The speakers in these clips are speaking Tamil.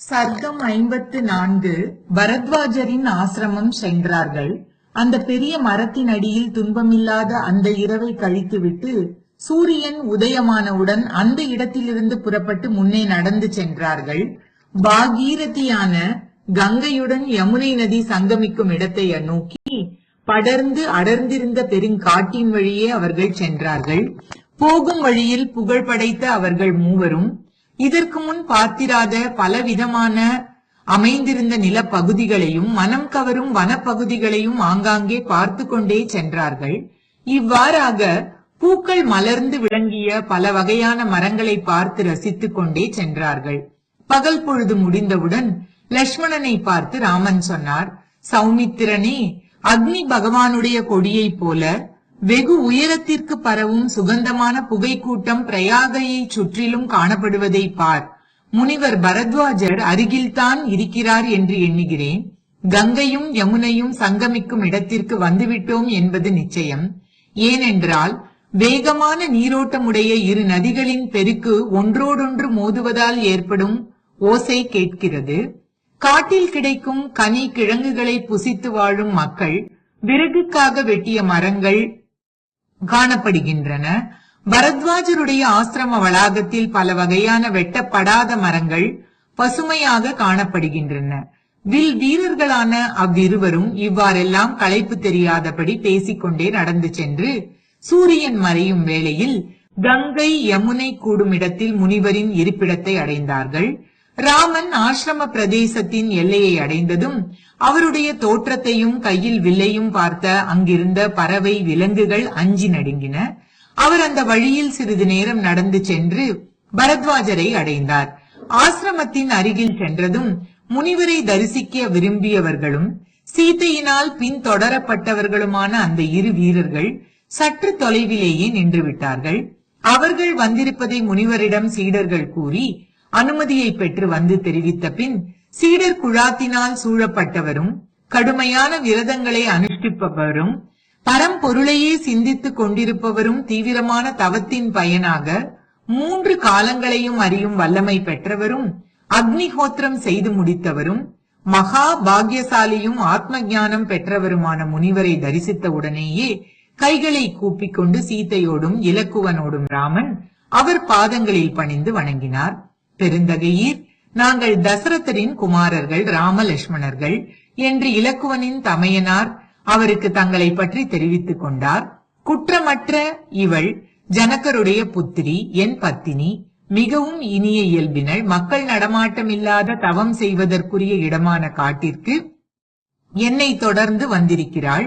சர்க்கம் ஐம்பத்து நான்கு பரத்வாஜரின் ஆசிரமம் சென்றார்கள். அந்த பெரிய மரத்தின் அடியில் துன்பமில்லாத அந்த இரவை கழித்துவிட்டு சூரியன் உதயமானவுடன் அந்த இடத்திலிருந்து புறப்பட்டு முன்னே நடந்து சென்றார்கள். பாகீரதியான கங்கையுடன் யமுனை நதி சங்கமிக்கும் இடத்தை நோக்கி படர்ந்து அடர்ந்திருந்த பெருங்காட்டின் வழியே அவர்கள் சென்றார்கள். போகும் வழியில் புகழ் படைத்த அவர்கள் மூவரும் இதற்கு முன் பார்த்திராத பலவிதமான அமைந்திருந்த நிலப்பகுதிகளையும் மனம் கவரும் வனப்பகுதிகளையும் ஆங்காங்கே பார்த்து கொண்டே சென்றார்கள். இவ்வாறாக பூக்கள் மலர்ந்து விளங்கிய பல வகையான மரங்களை பார்த்து ரசித்துக் கொண்டே சென்றார்கள். பகல் பொழுது முடிந்தவுடன் லட்சுமணனை பார்த்து ராமன் சொன்னார் சௌமித்திரனே அக்னி பகவானுடைய கொடியைப் போல வெகு உயரத்திற்கு பரவும் சுகந்தமான புகைக்கூட்டம் பிரயாகையை சுற்றிலும் காணப்படுவதை பார். முனிவர் பரத்வாஜர் அருகில்தான் இருக்கிறார் என்று எண்ணுகிறேன். கங்கையும் யமுனையும் சங்கமிக்கும் இடத்திற்கு வந்துவிட்டோம் என்பது நிச்சயம். ஏனென்றால் வேகமான நீரோட்டமுடைய இரு நதிகளின் பெருக்கு ஒன்றோடொன்று மோதுவதால் ஏற்படும் ஓசை கேட்கிறது. காட்டில் கிடைக்கும் கனி கிழங்குகளை புசித்து வாழும் மக்கள் விறகுக்காக வெட்டிய மரங்கள் காணப்படுகின்றன. பரத்வாஜருடைய ஆசிரம வளாகத்தில் பல வகையான வெட்டப்படாத மரங்கள் பசுமையாக காணப்படுகின்றன. வில் வீரர்களான அவ்விருவரும் இவ்வாறெல்லாம் களைப்பு தெரியாதபடி பேசிக்கொண்டே நடந்து சென்று சூரியன் மறையும் வேளையில் கங்கை யமுனை கூடும் இடத்தில் முனிவரின் இருப்பிடத்தை அடைந்தார்கள். ராமன் ஆசிரம பிரதேசத்தின் எல்லையை அடைந்ததும் அவருடைய தோற்றத்தையும் கையில் வில்லையும் பார்த்த அங்கிருந்த பறவை விலங்குகள் அஞ்சி நடுங்கின. அவர் அந்த வழியில் சிறிது நேரம் நடந்து சென்று பரத்வாஜரை அடைந்தார். ஆசிரமத்தின் அருகில் சென்றதும் முனிவரை தரிசிக்க விரும்பியவர்களும் சீத்தையினால் பின்தொடரப்பட்டவர்களுமான அந்த இரு வீரர்கள் சற்று தொலைவிலேயே நின்று விட்டார்கள் அவர்கள் வந்திருப்பதை முனிவரிடம் சீடர்கள் கூறி அனுமதியை பெற்று வந்து தெரிவித்த பின் சீடர் குழாத்தினால் சூழப்பட்டவரும் கடுமையான விரதங்களை அனுஷ்டிப்பவரும் பரம்பொருளையே சிந்தித்துக் கொண்டிருப்பவரும் தீவிரமான தவத்தின் பயனாக மூன்று காலங்களையும் அறியும் வல்லமை பெற்றவரும் அக்னிஹோத்திரம் செய்து முடித்தவரும் மகா பாக்யசாலியும் ஆத்ம ஞானம் பெற்றவருமான முனிவரை தரிசித்த உடனேயே கைகளை கூப்பிக் கொண்டு சீதையோடும் இலக்குவனோடும் ராமன் அவர் பாதங்களில் பணிந்து வணங்கினார். பெருந்தகையீர் நாங்கள் தசரதரின் குமாரர்கள் ராம லட்சுமணர்கள் என்று இலக்குவனின் தமையனார் அவருக்கு தங்களை பற்றி தெரிவித்துக் கொண்டார். குற்றமற்ற இவள் ஜனக்கருடைய புத்திரி என் பத்தினி மிகவும் இனிய இயல்பினள் மக்கள் நடமாட்டம் இல்லாத தவம் செய்வதற்குரிய இடமான காட்டிற்கு என்னை தொடர்ந்து வந்திருக்கிறாள்.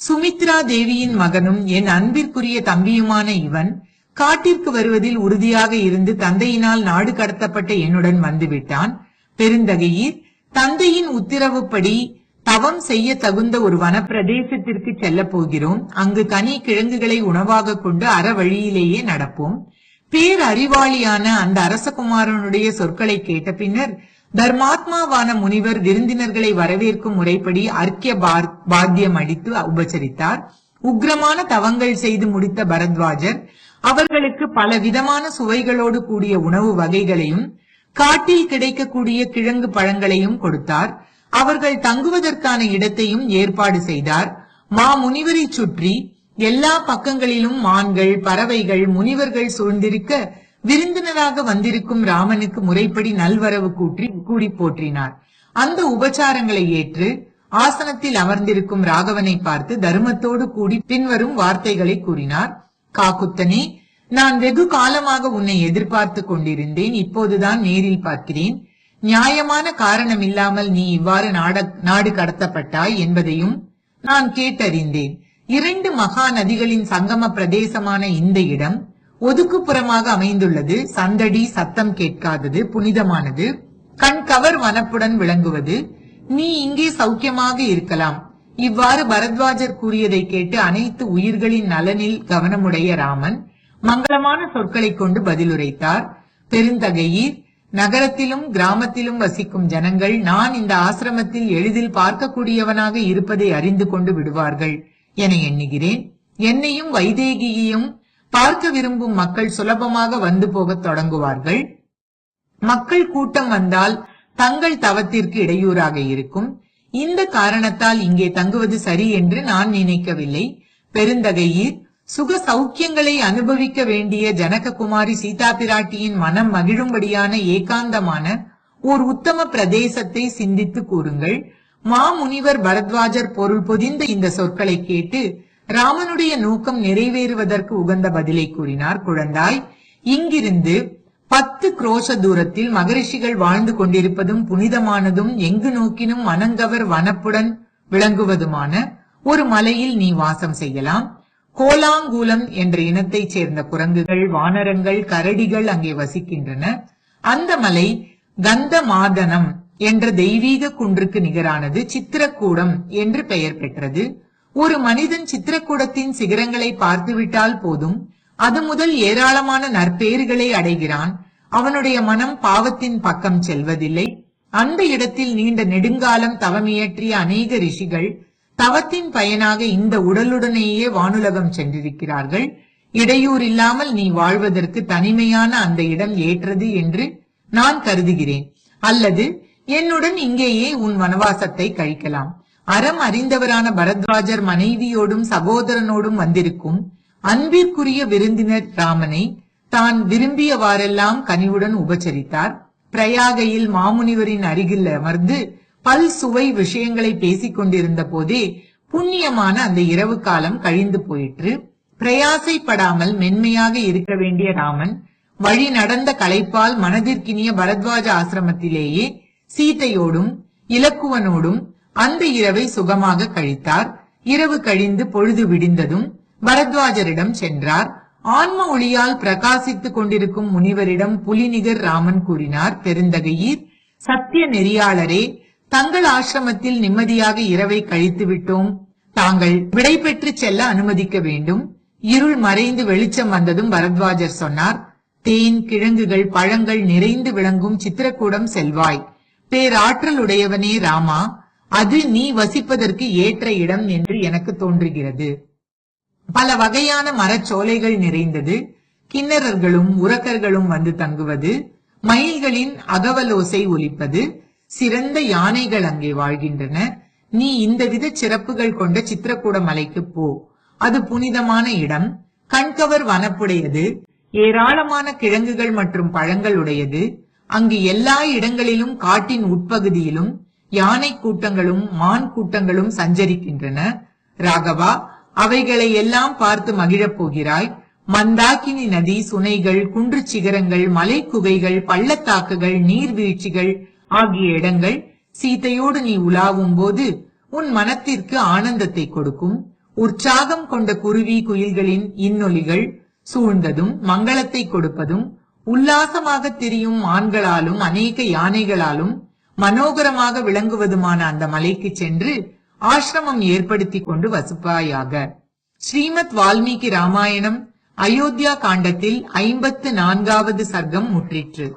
சுமித்ரா தேவியின் மகனும் என் அன்பிற்குரிய தம்பியுமான இவன் காட்டிற்கு வருவதில் உறுதியாக இருந்து தந்தையினால் நாடு கடத்தப்பட்ட என்னுடன் வந்துவிட்டான். பெருந்தகையீர் தந்தையின் உத்தரவுப்படி தவம் செய்ய தகுந்த ஒரு வனப்பிரதேசத்திற்கு செல்ல போகிறோம். அங்கு கனி கிழங்குகளை உணவாக கொண்டு அற வழியிலேயே நடப்போம். பேரறிவாளியான அந்த அரசகுமாரனுடைய சொற்களை கேட்ட பின்னர் தர்மாத்மாவான முனிவர் விருந்தினர்களை வரவேற்கும் முறைப்படி அர்க்கிய பாத்தியம் அடித்து உபசரித்தார். உக்ரமான தவங்கள் செய்து முடித்த பரத்வாஜர் அவர்களுக்கு பல விதமான சுவைகளோடு கூடிய உணவு வகைகளையும் காட்டில் கிடைக்கக்கூடிய கிழங்கு பழங்களையும் கொடுத்தார். அவர்கள் தங்குவதற்கான இடத்தையும் ஏற்பாடு செய்தார். மா முனிவரை சுற்றி எல்லா பக்கங்களிலும் மான்கள் பறவைகள் முனிவர்கள் சூழ்ந்திருக்க விருந்தினராக வந்திருக்கும் ராமனுக்கு முறைப்படி நல்வரவு கூற்றி கூடி போற்றினார். அந்த உபச்சாரங்களை ஏற்று ஆசனத்தில் அமர்ந்திருக்கும் ராகவனை பார்த்து தர்மத்தோடு கூடி பின்வரும் வார்த்தைகளை கூறினார். காக்குத்தனே நான் வெகு காலமாக உன்னை எதிர்பார்த்து கொண்டிருந்தேன் இப்போதுதான் நேரில் பார்க்கிறேன். நியாயமான காரணம் இல்லாமல் நீ இவ்வாறு நாடு கடத்தப்பட்டாய் என்பதையும் நான் கேட்டறிந்தேன். இரண்டு மகா நதிகளின் சங்கம பிரதேசமான இந்த இடம் ஒதுக்குப்புறமாக அமைந்துள்ளது. சந்தடி சத்தம் கேட்காதது புனிதமானது. கண் கவர் வனப்புடன் விளங்குவது. நீ இங்கே சௌக்கியமாக இருக்கலாம். இவ்வாறு பரத்வாஜர் கூறியதை கேட்டு அனைத்து உயிர்களின் நலனில் கவனமுடைய ராமன் மங்களமான சொற்களை கொண்டு பதிலுரைத்தார். பெருந்தகையீர் நகரத்திலும் கிராமத்திலும் வசிக்கும் ஜனங்கள் நான் இந்த ஆசிரமத்தில் எளிதில் பார்க்கக்கூடியவனாக இருப்பதை அறிந்து கொண்டு விடுவார்கள் என எண்ணுகிறேன். என்னையும் வைதேகியையும் பார்க்க விரும்பும் மக்கள் சுலபமாக வந்து போகத் தொடங்குவார்கள். மக்கள் கூட்டம் வந்தால் தங்கள் தவத்திற்கு இடையூறாக இருக்கும். இந்த காரணத்தால் இங்கே தங்குவது சரி என்று நான் நினைக்கவில்லை. பெருந்தகையீர் சுக சௌக்கியங்களை அனுபவிக்க வேண்டிய ஜனககுமாரி சீதா பிராட்டியின் மனம் மகிழும்படியான ஏகாந்தமான ஓர் உத்தம பிரதேசத்தை சிந்தித்து கூறுங்கள். மாமுனிவர் பரத்வாஜர் பொருள் பொதிந்த இந்த சொற்களை கேட்டு ராமனுடைய நோக்கம் நிறைவேறுவதற்கு உகந்த பதிலை கூறினார். குழந்தாய் இங்கிருந்து பத்து குரோச தூரத்தில் மகரிஷிகள் வாழ்ந்து கொண்டிருப்பதும் புனிதமானதும் எங்கு நோக்கினும் மனங்கவர் வனப்புடன் விளங்குவதுமான ஒரு மலையில் நீ வாசம் செய்யலாம். கோலாங்கூலம் என்ற இனத்தைச் சேர்ந்த குரங்குகள் வானரங்கள் கரடிகள் அங்கே வசிக்கின்றன. அந்த மலை கந்த மாதனம் என்ற தெய்வீக குன்றுக்கு நிகரானது சித்திரக்கூடம் என்று பெயர் பெற்றது. ஒரு மனிதன் சித்திரக்கூடத்தின் சிகரங்களை பார்த்துவிட்டால் போதும். அது முதல் ஏராளமான நற்பெயர்களை அடைகிறான். அவனுடைய மனம் பாவத்தின் பக்கம் செல்வதில்லை. அந்த இடத்தில் நீண்ட நெடுங்காலம் தவமியற்றிய அநேக ரிஷிகள் தவத்தின் பயனாக இந்த உடலுடனேயே வானுலகம் சென்றிருக்கிறார்கள். இடையூர் இல்லாமல் நீ வாழ்வதற்கு தனிமையான அந்த இடம் ஏற்றது என்று நான் கருதுகிறேன். அல்லது என்னுடன் இங்கேயே உன் வனவாசத்தை கழிக்கலாம். அறம் அறிந்தவரான பரத்வாஜர் மனைவியோடும் சகோதரனோடும் வந்திருக்கும் அன்பிற்குரிய விருந்தினர் ராமனை தான் விரும்பியவாறெல்லாம் கனிவுடன் உபச்சரித்தார். பிரயாகையில் மாமுனிவரின் அருகில் அமர்ந்து பல் சுவை விஷயங்களை பேசிக் கொண்டிருந்த போதே புண்ணியமான அந்த இரவு காலம் கழிந்து போயிற்று. பிரயாசைப்படாமல் மென்மையாக இருக்க வேண்டிய ராமன் வழி நடந்த களைப்பால் மனதிற்கினிய பரத்வாஜ ஆசிரமத்திலேயே சீதையோடும் இலக்குவனோடும் அந்த இரவை சுகமாக கழித்தார். இரவு கழிந்து பொழுது விடிந்ததும் பரத்வாஜரிடம் சென்றார். ஆன்ம ஒளியால் பிரகாசித்துக் கொண்டிருக்கும் முனிவரிடம் புலிநிகர் ராமன் கூறினார் பெருந்தகையீர் சத்திய நெறியாளரே தங்கள் ஆசிரமத்தில் நிம்மதியாக இரவை கழித்து விட்டோம். தாங்கள் விடை பெற்று செல்ல அனுமதிக்க வேண்டும். இருள் மறைந்து வெளிச்சம் வந்ததும் பரத்வாஜர் சொன்னார் தேன் கிழங்குகள் பழங்கள் நிறைந்து விளங்கும் சித்திரக்கூடம் செல்வாய். பேராற்றல் உடையவனே ராமா அது நீ வசிப்பதற்கு ஏற்ற இடம் என்று எனக்கு தோன்றுகிறது. பல வகையான மரச்சோலைகள் நிறைந்தது. கிண்ணறர்களும் உரக்கர்களும் வந்து தங்குவது. மயில்களின் அகவலோசை ஒலிப்பது. சிறந்த யானைகள் அங்கே வாழ்கின்றன. நீ இந்த வித சிறப்புகள் கொண்ட சித்திரக்கூட மலைக்கு போ. அது புனிதமான இடம். கண்கவர் வனப்புடையது. ஏராளமான கிழங்குகள் மற்றும் பழங்கள் உடையது. அங்கு எல்லா இடங்களிலும் காட்டின் உட்பகுதியிலும் யானை கூட்டங்களும் மான் கூட்டங்களும் சஞ்சரிக்கின்றன. ராகவா அவைகளை எல்லாம் பார்த்து மகிழப் போகிறாய் மந்தாக்கினி நதி சுனைகள் குன்று சிகரங்கள் மலை குகைகள் பள்ளத்தாக்குகள் நீர்வீழ்ச்சிகள் ஆகிய இடங்கள் சீதையோடு நீ உலாவும் போது உன் மனத்திற்கு ஆனந்தத்தை கொடுக்கும். உற்சாகம் கொண்ட குருவி குயில்களின் இன்னொலிகள் சூழ்ந்ததும் மங்களத்தை கொடுப்பதும் உல்லாசமாக திரியும் ஆண்களாலும் அநேக யானைகளாலும் மனோகரமாக விளங்குவதுமான அந்த மலைக்கு சென்று ஆசிரமம் ஏற்படுத்தி கொண்டு வசிப்பாயாக. ஸ்ரீமத் வால்மீகி ராமாயணம் அயோத்தியா காண்டத்தில் ஐம்பத்து நான்காவது சர்க்கம் முற்றிற்று.